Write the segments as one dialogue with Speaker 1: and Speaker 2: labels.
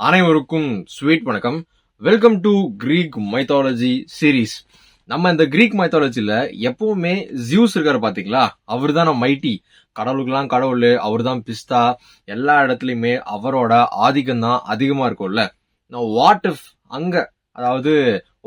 Speaker 1: அனைவருக்கும் ஸ்வீட் வணக்கம். Welcome to Greek mythology series நம்ம இந்த கிரீக் மைத்தாலஜியில் எப்பவுமே ஜியூஸ் இருக்காரு பார்த்தீங்களா அவர் தான் மைட்டி கடவுளுக்கெல்லாம் கடவுள் அவர் தான் பிஸ்தா. எல்லா இடத்துலையுமே அவரோட ஆதிக்கம் தான் அதிகமாக இருக்கும்ல. வாட் இஃப் அங்கே அதாவது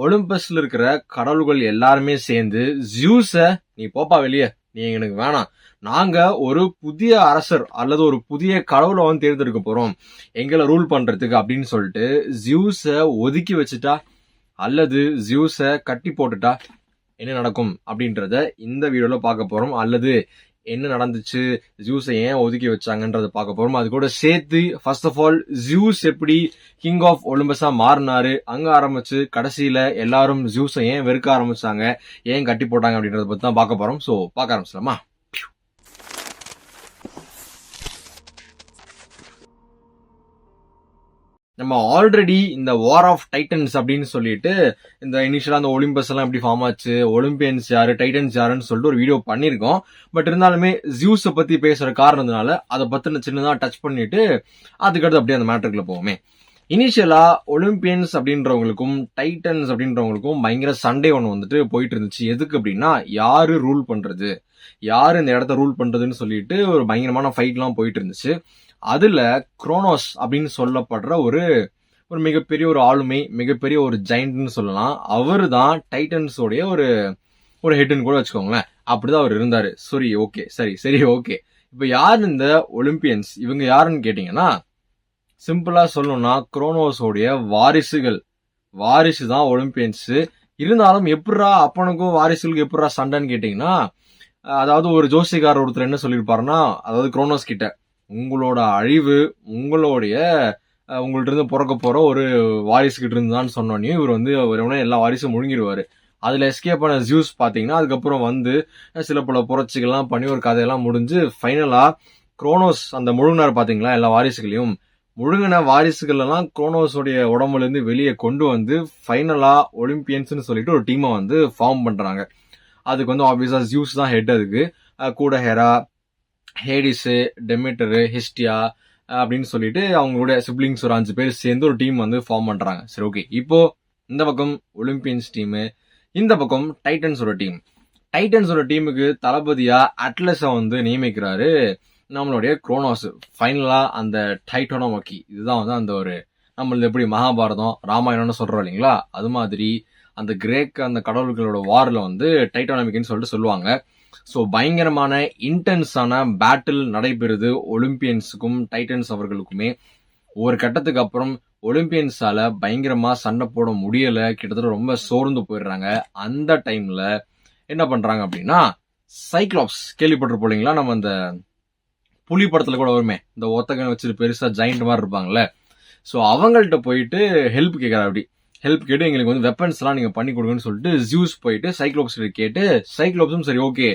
Speaker 1: ஒலிம்பஸ்ல இருக்கிற கடவுள்கள் எல்லாருமே சேர்ந்து ஜியூஸை நீ போப்பா வெளியே நீ எனக்கு வேணாம். நாங்க ஒரு புதிய அரசர் அல்லது ஒரு புதிய கடவுளை வந்து தேர்ந்தெடுக்க போறோம். எங்களை ரூல் பண்றதுக்கு அப்படின்னு சொல்லிட்டு ஜியூஸ ஒதுக்கி வச்சுட்டா அல்லது ஜியூஸ கட்டி போட்டுட்டா என்ன நடக்கும் அப்படின்றத இந்த வீடியோல பார்க்க போறோம். அல்லது என்ன நடந்துச்சு ஜூஸை ஏன் ஒதுக்கி வச்சாங்கன்றத பார்க்க போறோம். அது கூட சேர்த்து ஃபர்ஸ்ட் ஆஃப் ஆல் ஜூஸ் எப்படி கிங் ஆஃப் ஒலிம்பஸா மாறினாரு அங்க ஆரம்பிச்சு கடைசியில எல்லாரும் ஜூஸை ஏன் வெறுக்க ஆரம்பிச்சாங்க ஏன் கட்டி போட்டாங்க அப்படின்றத பத்தி தான் பார்க்க போறோம். ஸோ பார்க்க ஆரம்பிச்சலாமா நம்ம ஆல்ரெடி இந்த வார் ஆஃப் டைட்டன்ஸ் அப்படின்னு சொல்லிட்டு இந்த இனிஷியலா அந்த ஒலிம்பஸ் எல்லாம் எப்படி ஃபார்ம் ஆச்சு ஒலிம்பியன்ஸ் யாரு டைட்டன்ஸ் யாருன்னு சொல்லிட்டு ஒரு வீடியோ பண்ணியிருக்கோம். பட் இருந்தாலுமே ஜியூஸை பத்தி பேசுற காரணத்தினால அதை பற்றின சின்னதாக டச் பண்ணிட்டு அதுக்கடுத்து அப்படியே அந்த மேட்டருக்குள்ள போவோமே. இனிஷியலா ஒலிம்பியன்ஸ் அப்படின்றவங்களுக்கும் டைட்டன்ஸ் அப்படின்றவங்களுக்கும் பயங்கர சண்டே ஒன்று வந்துட்டு போயிட்டு இருந்துச்சு. எதுக்கு அப்படின்னா யாரு ரூல் பண்றது? யாரு இந்த இடத்த ரூல் பண்றதுன்னு சொல்லிட்டு ஒரு பயங்கரமான ஃபைட்லாம் போயிட்டு இருந்துச்சு. அதில் குரோனோஸ் அப்படின்னு சொல்லப்படுற ஒரு ஒரு மிகப்பெரிய ஒரு ஆளுமை மிகப்பெரிய ஒரு ஜெயிண்ட்னு சொல்லலாம். அவர் தான் டைட்டன்ஸோடைய ஒரு ஒரு ஹெட்னு கூட வச்சுக்கோங்களேன். அப்படிதான் அவர் இருந்தார். சரி ஓகே சரி சரி ஓகே இப்போ யார் இந்த ஒலிம்பியன்ஸ் இவங்க யாருன்னு கேட்டிங்கன்னா சிம்பிளாக சொல்லணும்னா குரோனோஸோடைய வாரிசுகள். வாரிசு தான் ஒலிம்பியன்ஸு இருந்தாலும் எப்படா அப்பனுக்கும் வாரிசுகளுக்கு எப்படா சண்டைன்னு கேட்டிங்கன்னா அதாவது ஒரு ஜோசிக்கார் ஒருத்தர் என்ன சொல்லியிருப்பாருன்னா அதாவது குரோனோஸ் கிட்ட உங்களோட அழிவு உங்களுடைய உங்கள்கிட்ட இருந்து பிறக்க போற ஒரு வாரிசு கிட்ட இருந்தான்னு சொன்னோன்னே இவர் வந்து ஒரு எல்லா வாரிசும் முழுங்கிடுவாரு அதுல எஸ்கேப் ஆன ஜூஸ் பாத்தீங்கன்னா அதுக்கப்புறம் வந்து சில பல புரட்சிகள்லாம் பண்ணி ஒரு கதையெல்லாம் முடிஞ்சு ஃபைனலா குரோனோஸ் அந்த முழுங்கினார் பாத்தீங்களா எல்லா வாரிசுகளையும்? முழுங்கின வாரிசுகள் குரோனோஸுடைய குரோனோஸோடைய உடம்புல இருந்து வெளியே கொண்டு வந்து ஃபைனலா ஒலிம்பியன்ஸ்னு சொல்லிட்டு ஒரு டீமை வந்து ஃபார்ம் பண்றாங்க. அதுக்கு வந்து ஆப்வியஸா ஜியூஸ் தான் ஹெட் அதுக்கு. கூட ஹெரா ஹேடிஸு டெமிட்டரு ஹிஸ்டியா அப்படின்னு சொல்லிட்டு அவங்களோட சிப்ளிங்ஸ் ஒரு அஞ்சு பேர் சேர்ந்து ஒரு டீம் வந்து ஃபார்ம் பண்ணுறாங்க சரி ஓகே. இப்போது இந்த பக்கம் ஒலிம்பியன்ஸ் டீமு இந்த பக்கம் டைட்டன்ஸோட டீம். டைட்டன்ஸோட டீமுக்கு தளபதியாக அட்லஸை வந்து நியமிக்கிறாரு நம்மளுடைய குரோனோஸ். ஃபைனலாக அந்த டைட்டோனோமக்கி. இதுதான் வந்து அந்த ஒரு நம்மளது எப்படி மகாபாரதம் ராமாயணம்னு சொல்கிறோம் இல்லைங்களா? அது மாதிரி அந்த கிரேக் அந்த கடவுள்களோட வாரில் வந்து டைட்டானமிக்னு சொல்லிட்டு சொல்லுவாங்க. ஸோ பயங்கரமான இன்டென்ஸான பேட்டில் நடைபெறுது ஒலிம்பியன்ஸுக்கும் டைட்டன்ஸ் அவர்களுக்குமே. ஒரு கட்டத்துக்கு அப்புறம் ஒலிம்பியன்ஸால் பயங்கரமாக சண்டை போட முடியலை. கிட்டத்தட்ட ரொம்ப சோர்ந்து போயிடுறாங்க. அந்த டைமில் என்ன பண்ணுறாங்க அப்படின்னா சைக்ளாப்ஸ் கேள்விப்பட்டிருப்போம் இல்லைங்களா? நம்ம அந்த புலி படத்தில் கூட வருமே. இந்த ஒத்தகன் வச்சுட்டு பெருசாக ஜாயிண்ட் மாதிரி இருப்பாங்கல்ல. ஸோ அவங்கள்ட்ட போயிட்டு ஹெல்ப் கேட்கறா அப்படி. ஹெல்ப் கேட்டு எங்களுக்கு வந்து வெப்பன்ஸ்லாம் நீங்கள் பண்ணி கொடுங்கன்னு சொல்லிட்டு ஜியூஸ் போயிட்டு சைக்ளோப்ஸ் கேட்டு சைக்ளோப்ஸும் சரி ஓகே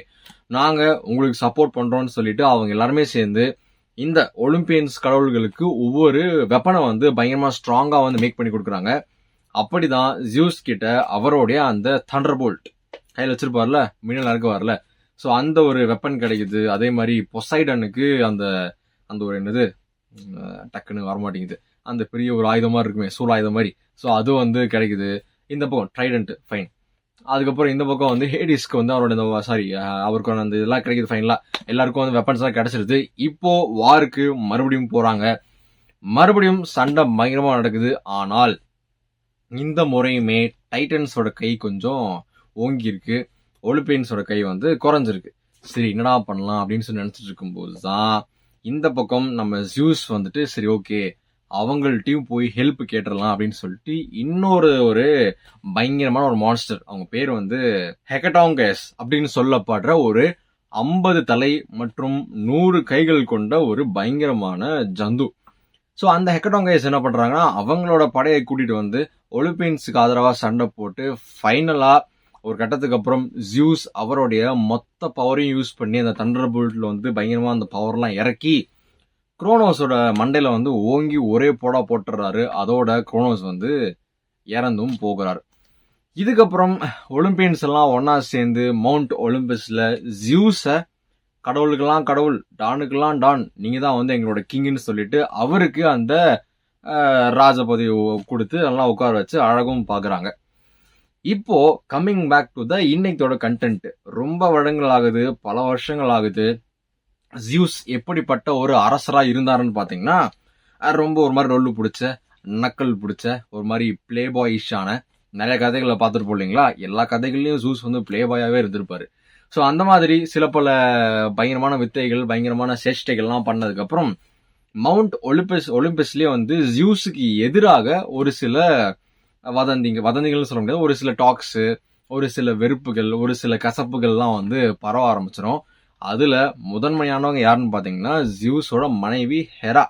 Speaker 1: நாங்கள் உங்களுக்கு சப்போர்ட் பண்ணுறோன்னு சொல்லிட்டு அவங்க எல்லாருமே சேர்ந்து இந்த ஒலிம்பியன்ஸ் கடவுள்களுக்கு ஒவ்வொரு வெப்பனை வந்து பயங்கரமாக ஸ்ட்ராங்காக வந்து மேக் பண்ணி கொடுக்குறாங்க. அப்படி தான் ஜியூஸ் கிட்ட அவருடைய அந்த தண்டர் போல்ட் கையில் வச்சிருப்பார்ல மின்னல் வரல ஸோ அந்த ஒரு வெப்பன் கிடைக்குது. அதே மாதிரி பொசைடனுக்கு அந்த அந்த ஒரு என்னது? டக்குன்னு வரமாட்டேங்குது அந்த பெரிய ஒரு ஆயுதமா இருக்குமே சூழ் ஆயுதம் மாதிரி. ஸோ அது வந்து கிடைக்குது. இந்த பக்கம் ட்ரைடன்ட்டு ஃபைன் அதுக்கப்புறம் இந்த பக்கம் வந்து ஹேடிஸ்க்கு வந்து அவரோட இந்த சாரி அவருக்கு அந்த இதெல்லாம் கிடைக்குது ஃபைனலாக எல்லாருக்கும் வந்து வெப்பன்ஸ் எல்லாம் கிடைச்சிருது. இப்போ வாருக்கு மறுபடியும் போகிறாங்க மறுபடியும் சண்டை பயங்கரமாக நடக்குது. ஆனால் இந்த முறையுமே டைட்டன்ஸோட கை கொஞ்சம் ஓங்கியிருக்கு. ஒலிப்பியன்ஸோட கை வந்து குறைஞ்சிருக்கு. சரி என்னடா பண்ணலாம் அப்படின்னு சொல்லி நினச்சிட்டு இருக்கும்போது தான் இந்த பக்கம் நம்ம ஜூஸ் வந்துட்டு சரி ஓகே அவங்கள்ட்டையும் போய் ஹெல்ப் கேட்டுடலாம் அப்படின்னு சொல்லிட்டு இன்னொரு ஒரு பயங்கரமான ஒரு மான்ஸ்டர் அவங்க பேர் வந்து ஹெக்கடாங்கஸ் அப்படின்னு சொல்லப்படுற ஒரு ஐம்பது தலை மற்றும் நூறு கைகள் கொண்ட ஒரு பயங்கரமான ஜந்து. ஸோ அந்த ஹெக்கடாங்கஸ் என்ன பண்ணுறாங்கன்னா அவங்களோட படையை கூட்டிகிட்டு வந்து ஒலிம்பியன்ஸுக்கு ஆதரவாக சண்டை போட்டு ஃபைனலாக ஒரு கட்டத்துக்கு அப்புறம் ஜியூஸ் அவருடைய மொத்த பவரையும் யூஸ் பண்ணி அந்த தண்டர் புல்ட்டில் வந்து பயங்கரமாக அந்த பவர்லாம் இறக்கி குரோனோஸோட மண்டையில் வந்து ஓங்கி ஒரே போடா போட்டுறாரு. அதோட குரோனோஸ் வந்து இறந்தும் போகிறார். இதுக்கப்புறம் ஒலிம்பியன்ஸ் எல்லாம் ஒன்றா சேர்ந்து மவுண்ட் ஒலிம்பஸில் ஜியூஸை கடவுளுக்கெல்லாம் கடவுள் டானுக்கெல்லாம் டான் நீங்கள் தான் வந்து எங்களோட கிங்னு சொல்லிட்டு அவருக்கு அந்த ராஜ பதவி கொடுத்து எல்லாம் உட்கார வச்சு அழகும் பார்க்குறாங்க இப்போது கம்மிங் பேக் டு த இன்னைக்கோட கண்டென்ட் ரொம்ப வருடங்கள் ஆகுது பல வருஷங்கள் ஆகுது. ஜியூஸ் எப்படிப்பட்ட ஒரு அரசராக இருந்தாருன்னு பார்த்தீங்கன்னா ரொம்ப ஒரு மாதிரி ரொல்லு பிடிச்ச நக்கல் பிடிச்ச ஒரு மாதிரி பிளே பாயிஷான நிறைய கதைகளை பார்த்துட்டு இல்லைங்களா? எல்லா கதைகள்லையும் ஜூஸ் வந்து பிளே பாயாகவே இருந்திருப்பாரு. ஸோ அந்த மாதிரி சில பல பயங்கரமான வித்தைகள் பயங்கரமான சேஷ்டைகள்லாம் பண்ணதுக்கப்புறம் மவுண்ட் ஒலிம்பஸ் ஒலிம்பஸ்லயே வந்து ஜியூஸுக்கு எதிராக ஒரு சில வதந்திங்க வதந்திகள்னு சொல்ல முடியாது. ஒரு சில டாக்ஸு ஒரு சில வெறுப்புகள் ஒரு சில கசப்புகள்லாம் வந்து பரவ ஆரம்பிச்சிடும் அதில் முதன்மையானவங்க யாருன்னு பார்த்தீங்கன்னா ஜியூஸோட மனைவி ஹெரா.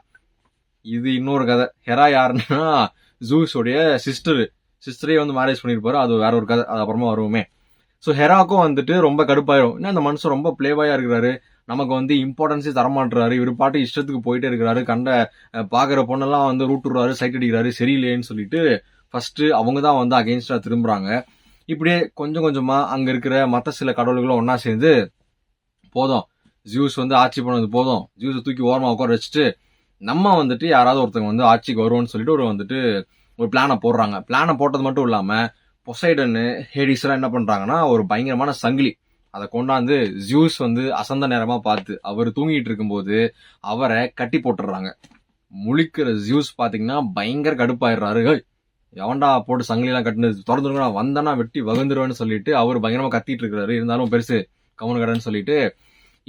Speaker 1: இது இன்னொரு கதை. ஹெரா யாருன்னா ஜூஸோடைய சிஸ்டரு. சிஸ்டரே வந்து மேரேஜ் பண்ணியிருப்பாரு அது வேற ஒரு கதை. அது அப்புறமா வருவோமே. ஸோ ஹெராக்கும் வந்துட்டு ரொம்ப கடுப்பாயிரும். ஏன்னா அந்த மனுஷன் ரொம்ப பிளேவாயா இருக்கிறாரு. நமக்கு வந்து இம்பார்ட்டன்ஸே தரமாட்டுறாரு. இவர் பாட்டு இஷ்டத்துக்கு போயிட்டே இருக்கிறாரு. கண்ட பார்க்குற பொண்ணெல்லாம் வந்து ரூட் விடுறாரு சைட் அடிக்கிறாரு. சரியில்லைன்னு சொல்லிட்டு ஃபஸ்ட்டு அவங்க தான் வந்து அகெயின்ஸ்டாக திரும்புறாங்க. இப்படியே கொஞ்சம் கொஞ்சமாக அங்கே இருக்கிற மற்ற சில கடவுள்களும் ஒன்றா சேர்ந்து போதும். ஜியூஸ் வந்து ஆட்சி பண்ணது போதும். ஜூஸை தூக்கி ஓரமாக உட்கார வச்சுட்டு நம்ம வந்துட்டு யாராவது ஒருத்தவங்க வந்து ஆட்சிக்கு வருவோம்னு சொல்லிட்டு ஒரு வந்துட்டு ஒரு பிளானை போடுறாங்க. பிளானை போட்டது மட்டும் இல்லாமல் பொசைடன்னு ஹேடிஸ்லாம் என்ன பண்ணுறாங்கன்னா ஒரு பயங்கரமான சங்கிலி. அதை கொண்டாந்து ஜூஸ் வந்து அசந்த நேரமாக பார்த்து அவர் தூங்கிட்டு இருக்கும்போது அவரை கட்டி போட்டுடுறாங்க. முழிக்கிற ஜியூஸ் பார்த்தீங்கன்னா பயங்கர கடுப்பாயிடுறாரு. எவன்டா போட்டு சங்கிலாம் கட்டினது? திறந்துருங்க நான் வந்தேன்னா வெட்டி வகுந்துருவேன்னு சொல்லிட்டு அவர் பயங்கரமாக கத்திட்டு இருக்கிறாரு. இருந்தாலும் பெருசு கவன சொல்லிட்டு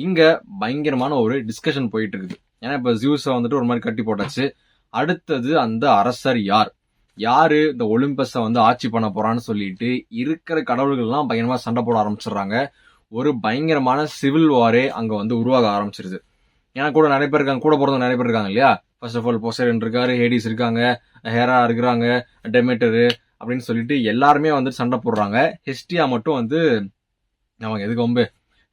Speaker 1: இங்கே பயங்கரமான ஒரு டிஸ்கஷன் போயிட்டு இருக்குது ஏன்னா இப்போ ஜியூஸை வந்துட்டு ஒரு மாதிரி கட்டி போட்டாச்சு. அடுத்தது அந்த அரசர் யார்? யாரு இந்த ஒலிம்பஸை வந்து ஆட்சி பண்ண போறான்னு சொல்லிட்டு இருக்கிற கடவுள்கள்லாம் பயங்கரமா சண்டை போட ஆரம்பிச்சிடுறாங்க. ஒரு பயங்கரமான சிவில் வாரே அங்க வந்து உருவாக ஆரம்பிச்சிருது. ஏன்னா கூட நிறைய பேர் இருக்காங்க கூட பிறந்தவங்க நிறைய பேர் இருக்காங்க இல்லையா? ஃபர்ஸ்ட் ஆஃப் ஆல் பொசைடன் இருக்காரு ஹேடிஸ் இருக்காங்க ஹேரா இருக்கிறாங்க டெமேட்டரு அப்படின்னு சொல்லிட்டு எல்லாருமே வந்து சண்டை போடுறாங்க. ஹிஸ்டியா மட்டும் வந்து நமக்கு எதுக்கு ரொம்ப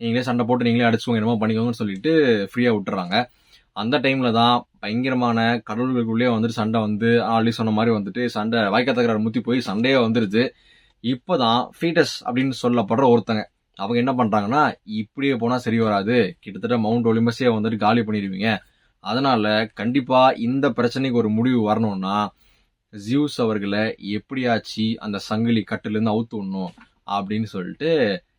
Speaker 1: நீங்களே சண்டை போட்டு நீங்களே அடிச்சுக்கோங்க என்னமோ பண்ணிக்கோங்கன்னு சொல்லிட்டு ஃப்ரீயாக விட்டுறாங்க. அந்த டைமில் தான் பயங்கரமான கடவுள்களுக்குள்ளேயே வந்துட்டு சண்டை வந்து ஆல்ரெடி சொன்ன மாதிரி வந்துட்டு சண்டை வாய்க்கத்தகராறு முத்தி போய் சண்டையே வந்துடுச்சு இப்போ தான் ஃபீட்டஸ் அப்படின்னு சொல்லப்படுற ஒருத்தங்க அவங்க என்ன பண்ணுறாங்கன்னா இப்படியே போனால் சரி வராது. கிட்டத்தட்ட மவுண்ட் ஒலிம்பஸே வந்துட்டு காலி பண்ணிடுவீங்க. அதனால் கண்டிப்பாக இந்த பிரச்சனைக்கு ஒரு முடிவு வரணும்னா ஜியூஸ் அவர்களை எப்படியாச்சு அந்த சங்கிலி கட்டுலேருந்து அவுத்து விடணும் அப்படின்னு சொல்லிட்டு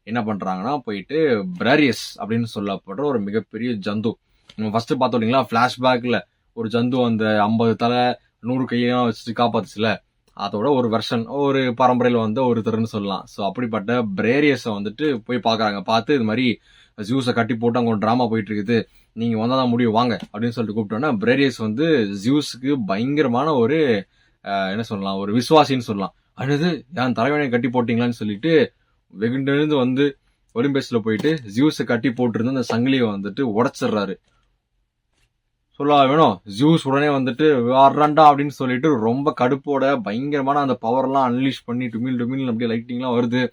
Speaker 1: என்ன பண்ணுறாங்கன்னா போயிட்டு பிரரியஸ் அப்படின்னு சொல்லப்படுற ஒரு மிகப்பெரிய ஜந்து. நம்ம ஃபஸ்ட்டு பார்த்தோம் இல்லைங்களா? ஃப்ளாஷ்பேக்கில் ஒரு ஜந்து அந்த ஐம்பது தலை நூறு கையெல்லாம் வச்சுட்டு காப்பாத்துச்சுல. அதோட ஒரு வெர்ஷன் ஒரு பரம்பரையில் வந்து ஒருத்தர்னு சொல்லலாம். ஸோ அப்படிப்பட்ட பிரேரியஸை வந்துட்டு போய் பார்க்குறாங்க. பார்த்து இது மாதிரி ஜூஸை கட்டி போட்டு அங்கே ஒரு ட்ராமா போயிட்டு இருக்குது நீங்க தான் முடியும். வாங்க அப்படின்னு சொல்லிட்டு கூப்பிட்டோன்னா பிரேரியஸ் வந்து ஜியூஸுக்கு பயங்கரமான ஒரு என்ன சொல்லலாம்? ஒரு விசுவாசின்னு சொல்லலாம். அடுத்து என் தலைவனை கட்டி போட்டிங்களான்னு சொல்லிட்டு வெகுண்டெழுந்து வந்து ஒலிம்பஸ்ல போயிட்டு ஜியூஸை கட்டி போட்டிருந்த அந்த சங்கிலியை வந்துட்டு உடச்சிடுறாரு. சொல்ல வேணும்? ஜியூஸ் உடனே வந்துட்டு வாடுறாண்டா அப்படின்னு சொல்லிட்டு ரொம்ப கடுப்போட பயங்கரமான அந்த பவர்லாம் அன்லீஷ் பண்ணி டுமில் டுமில் அப்படியே லைட்டிங்லாம் வருது.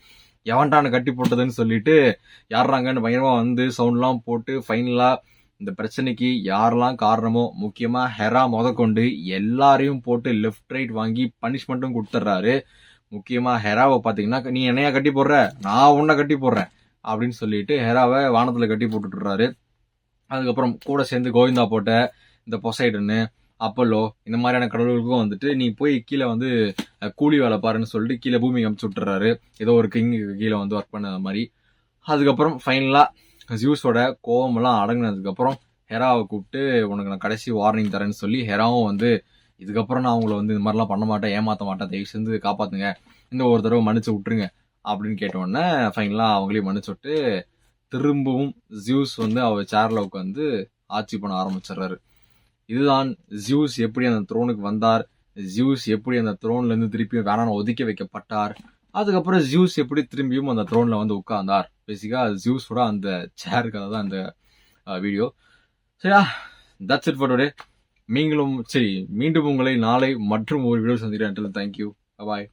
Speaker 1: எவன்டான கட்டி போட்டதுன்னு சொல்லிட்டு யாருறாங்கன்னு பயங்கரமாக வந்து சவுண்ட்லாம் போட்டு ஃபைனலாக இந்த பிரச்சனைக்கு யாரெல்லாம் காரணமோ முக்கியமாக ஹெரா முதற்கொண்டு எல்லாரையும் போட்டு லெஃப்ட் ரைட் வாங்கி பனிஷ்மெண்ட்டும் கொடுத்துட்றாரு. முக்கியமாக ஹெராவை பார்த்தீங்கன்னா நீ என்னையா கட்டி போடுற? நான் உன்னை கட்டி போடுறேன். அப்படின்னு சொல்லிட்டு ஹெராவை வானத்தில் கட்டி போட்டுட்டுறாரு அதுக்கப்புறம் கூட சேர்ந்து கோவிந்தா போட்ட இந்த பொசைடன்னு அப்பல்லோ இந்த மாதிரியான கடவுளுக்கும் வந்துட்டு நீ போய் கீழே வந்து கூலி வேலை பாருன்னு சொல்லிட்டு கீழே பூமிக்கு அமைச்சு விட்டுறாரு. ஏதோ ஒரு கிங்குக்கு கீழே வந்து ஒர்க் பண்ண மாதிரி. அதுக்கப்புறம் ஃபைனலாக ஜியூஸோட கோவமெல்லாம் அடங்கினதுக்கப்புறம் ஹெராவை கூப்பிட்டு உனக்கு நான் கடைசி வார்னிங் தரேன்னு சொல்லி ஹெராவும் வந்து இதுக்கப்புறம் நான் உங்களை வந்து இந்த மாதிரிலாம் பண்ண மாட்டேன் ஏமாற்ற மாட்டேன். தயவு செஞ்சு காப்பாத்துங்க. இந்த ஒரு தடவை மன்னிச்சு விட்டுருங்க அப்படின்னு கேட்டோடனே ஃபைனலாக அவங்களையும் மன்னிச்சு விட்டு திரும்பவும் ஜியூஸ் வந்து அவர் சேரில் உட்காந்து ஆட்சி பண்ண ஆரம்பிச்சிடுறாரு. இதுதான் ஜியூஸ் எப்படி அந்த த்ரோனுக்கு வந்தார் ஜியூஸ் எப்படி அந்த த்ரோன்லேருந்து திருப்பியும் வேணாம் ஒதுக்கி வைக்கப்பட்டார் அதுக்கப்புறம் ஜியூஸ் எப்படி திரும்பியும் அந்த த்ரோனில் வந்து உட்கார்ந்தார். பேசிக்காக ஜியூஸோட அந்த சேருக்கு தான் அந்த வீடியோ சரியா? தட்ஸ் இட் ஃபார் டுடே நீங்களும் சரி மீண்டும் உங்களை நாளை மற்றும் ஒரு வீடியோ சந்திக்கிறேன். Thank you bye